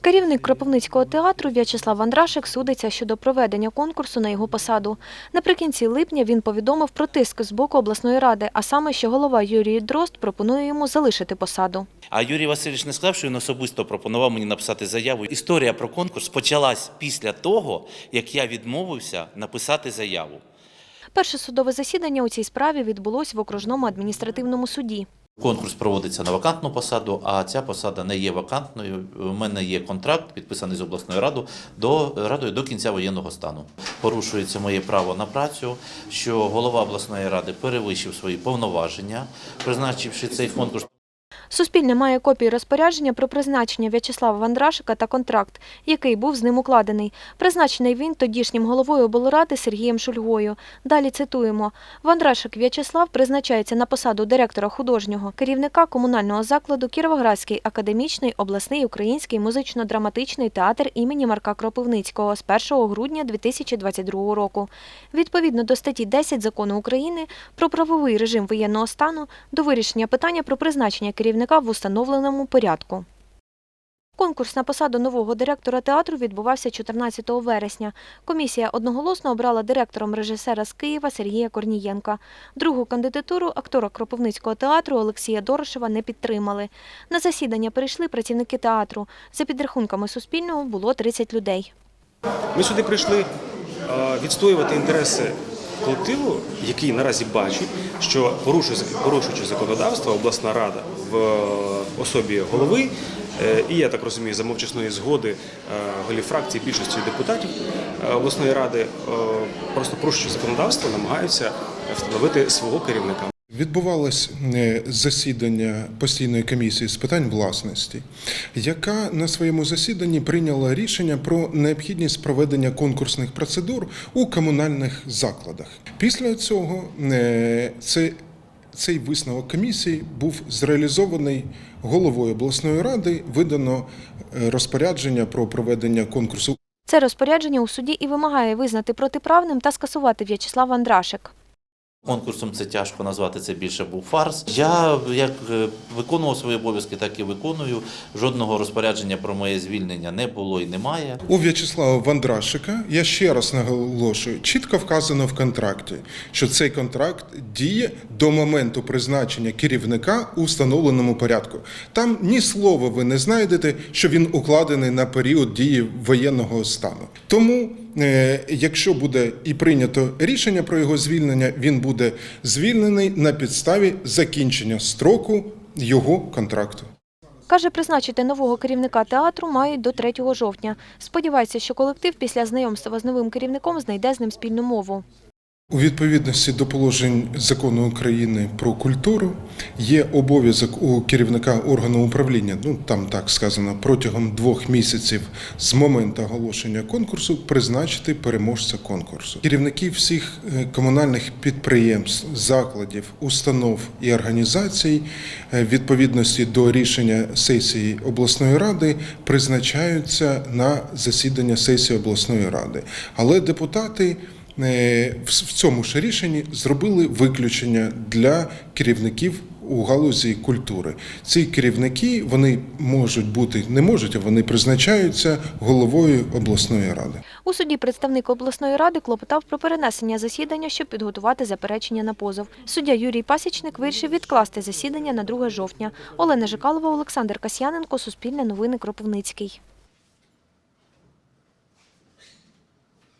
Керівник. Кропивницького театру В'ячеслав Андрашик судиться щодо проведення конкурсу на його посаду. Наприкінці липня він повідомив про тиск з боку обласної ради, а саме, що голова Юрій Дрозд пропонує йому залишити посаду. А Юрій Васильович не сказав, що він особисто пропонував мені написати заяву. Історія про конкурс почалась після того, як я відмовився написати заяву. Перше судове засідання у цій справі відбулось в окружному адміністративному суді. Конкурс проводиться на вакантну посаду, а ця посада не є вакантною. У мене є контракт, підписаний з обласною радою до радою до кінця воєнного стану. Порушується моє право на працю, що голова обласної ради перевищив свої повноваження, призначивши цей конкурс. Суспільне має копії розпорядження про призначення В'ячеслава Вандрашика та контракт, який був з ним укладений. Призначений він тодішнім головою облради Сергієм Шульгою. Далі цитуємо: Вандрашик В'ячеслав призначається на посаду директора художнього керівника комунального закладу Кіровоградський академічний обласний український музично-драматичний театр імені Марка Кропивницького з 1 грудня 2022 року. Відповідно до статті 10 закону України про правовий режим воєнного стану до вирішення питання про призначення керівника в установленому порядку. Конкурс на посаду нового директора театру відбувався 14 вересня. Комісія одноголосно обрала директором режисера з Києва Сергія Корнієнка. Другу кандидатуру актора Кропивницького театру Олексія Дорошева не підтримали. На засідання прийшли працівники театру. За підрахунками Суспільного було 30 людей. Ми сюди прийшли відстоювати інтереси колективу, який наразі бачить, що порушуючи законодавство, обласна рада в е, особі голови, е, і я так розумію, за мовчасної згоди е, голів фракції більшості депутатів обласної ради, просто порушуючи законодавство, намагаються встановити свого керівника. Відбувалось е, засідання постійної комісії з питань власності, яка на своєму засіданні прийняла рішення про необхідність проведення конкурсних процедур у комунальних закладах. Після цього е, це, цей висновок комісії був зреалізований головою обласної ради. Видано е, розпорядження про проведення конкурсу Це розпорядження у суді і вимагає визнати протиправним та скасувати В'ячеслав Андрашик. Конкурсом це тяжко назвати, це більше був фарс. Я як е, виконував свої обов'язки, так і виконую. Жодного розпорядження про моє звільнення не було і немає. У В'ячеслава Вандрашика, я ще раз наголошую, чітко вказано в контракті, що цей контракт діє до моменту призначення керівника у встановленому порядку. Там ні слова ви не знайдете, що він укладений на період дії воєнного стану. Тому, якщо буде і прийнято рішення про його звільнення, він буде звільнений на підставі закінчення строку його контракту. Каже, призначити нового керівника театру мають до 3 жовтня. Сподівається, що колектив після знайомства з новим керівником знайде з ним спільну мову. У відповідності до положень закону України про культуру є обов'язок у керівника органу управління, ну там так сказано, протягом двох місяців з моменту оголошення конкурсу призначити переможця конкурсу. Керівники всіх е, комунальних підприємств, закладів, установ і організацій е, відповідності до рішення сесії обласної ради призначаються на засідання сесії обласної ради. Але депутати в цьому ж рішенні зробили виключення для керівників у галузі культури. Ці керівники вони можуть бути, не можуть, а вони призначаються головою обласної ради. У суді представник обласної ради клопотав про перенесення засідання, щоб підготувати заперечення на позов. Суддя Юрій Пасічник вирішив відкласти засідання на 2 жовтня. Олена Жикалова, Олександр Касьяненко, Суспільне новини Кропивницький.